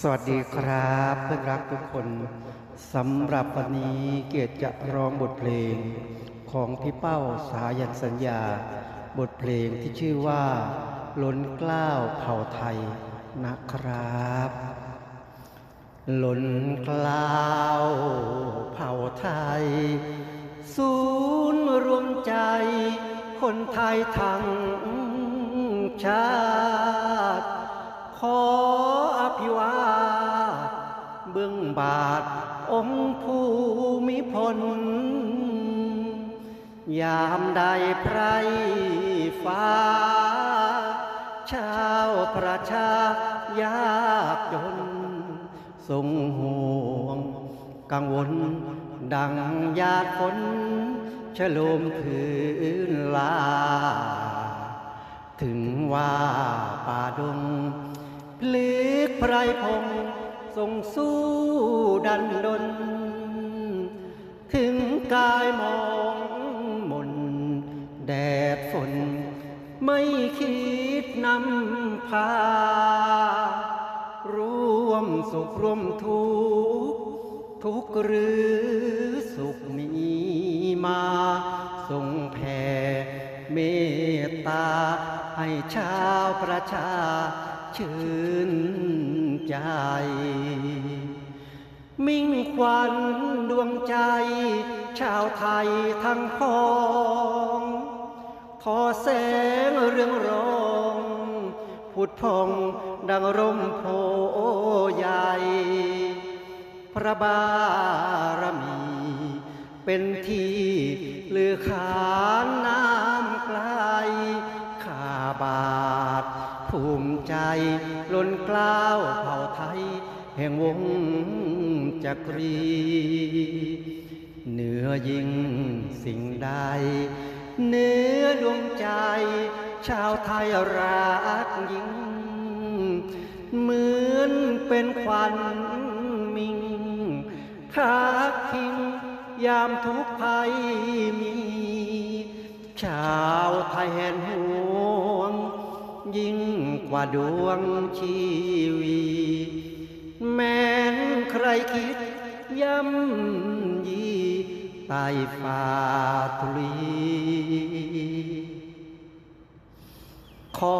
สวัสดีครับเพื่อนรักทุกคนสำหรับวันนี้เกียรติจะร้องบทเพลงของพี่เป้าสายันสัญญา บทเพลงที่ชื่อว่า ล้นเกล้าวเผ่าไทยนะครับ ล้นเกล้าวเผ่าไทย ศูนย์รวมใจ คนไทยทั้งชาติขอ เบื้องบาท องค์ภูมิพล ยามใดไพรฟ้า ชาวประชายากจน ทรงห่วง กังวล ดังหยาดฝนชโลมพื้นลา ถึงว่าป่าดงพลิกไพรพง ทรงสู้ดันดน ถึงกายมองมน แดดฝน ไม่คิดนำพา ร่วมสุขร่วมทุกทุกหรือสุขมีมาทรงแผ่เมตตาให้ชาวประชา ชื่นใจ มิ่งควันดวงใจ ชาวไทยทั้งพ้องทอแสงเรื่องรองผุดพองดังร่มโพใหญ่ พระบารมี เป็นที่ลือขา ภูมิใจล้นกล้าวเผ่าไทย แห่งวงจักรี เหนือยิ่งสิ่งใดเนื้อดวงใจ ชาวไทยรักยิ่งเหมือนเป็นควันมิงทักทิงยามทุกภัยมี ชาวไทยแห่งห่ว ยิ่งกว่าดวงชีวีแม้ใครคิดย่ำยีใต้ฝ่าทุลีขอ